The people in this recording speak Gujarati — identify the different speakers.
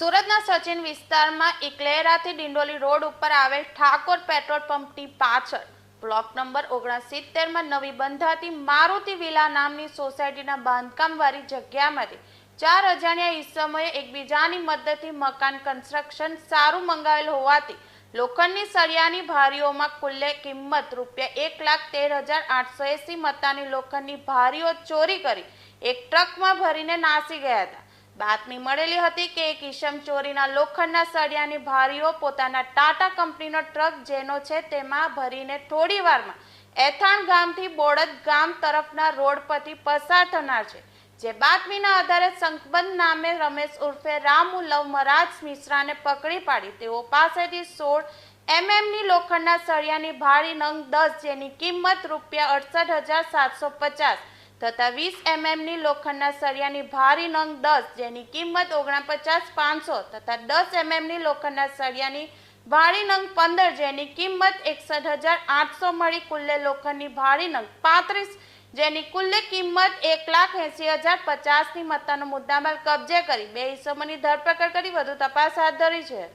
Speaker 1: સુરતના સચિન વિસ્તારમાં એકલેરાથી ડિંડોલી રોડ ઉપર આવેલ ઠાકોર પેટ્રોલ પંપની પાછળ. બ્લોક નંબર ઓગણસિત્તેરમાં નવી બંધાતી મારુતિ વિલા નામની સોસાયટીના બાંધકામવાળી જગ્યામાંથી ચાર અજાણ્યા ઈસમોએ એકબીજાની મદદથી મકાન કન્સ્ટ્રક્શન સારું મંગાવેલ હોવાથી લોખંડની સળિયાની ભારીઓમાં કુલ્લે કિંમત રૂપિયા એક લાખ તેર હજાર આઠસો એસી મતાની લોખંડની ભારીઓ ચોરી કરી એક ટ્રકમાં ભરીને નાસી ગયા હતા. બાતમી મળેલી હતી કે એક ઈશમ ચોરીના લોખંડના સળિયાની ભારીઓ પોતાના ટાટા કંપનીનો ટ્રક જેનો છે તેમાં ભરીને થોડી વારમાં એથાણ ગામથી બોડદ ગામ તરફના રોડ પરથી પસાર થનાર છે. જે બાતમીના આધારે સંકબંધ નામે રમેશ ઉર્ફે રામુ લવ મરાજ મિશ્રાને પકડી પાડી. તેઓ પાસેથી સોળ એમએમની લોખંડના સળિયાની ભારી નંગ દસ જેની કિંમત રૂપિયા અડસઠ હજાર સાતસો પચાસ તથા વીસ એમએમની લોખંડના સળિયાની ભારી નંગ દસ, જેની કિંમત ઓગણપચાસ પાંચસો તથા દસ એમએમની લોખંડના સળિયાની ભારી નંગ પંદર, જેની કિંમત એકસઠ હજાર આઠસો મળી કુલ્લે લોખંડની ભારી નંગ પાંત્રીસ, જેની કુલ્લે કિંમત એક લાખ એંસી હજાર પચાસની મત્તાનો મુદ્દામાલ કબજે કરી બે ઈસમોની ધરપકડ કરી. વધુ તપાસ હાથ ધરી છે.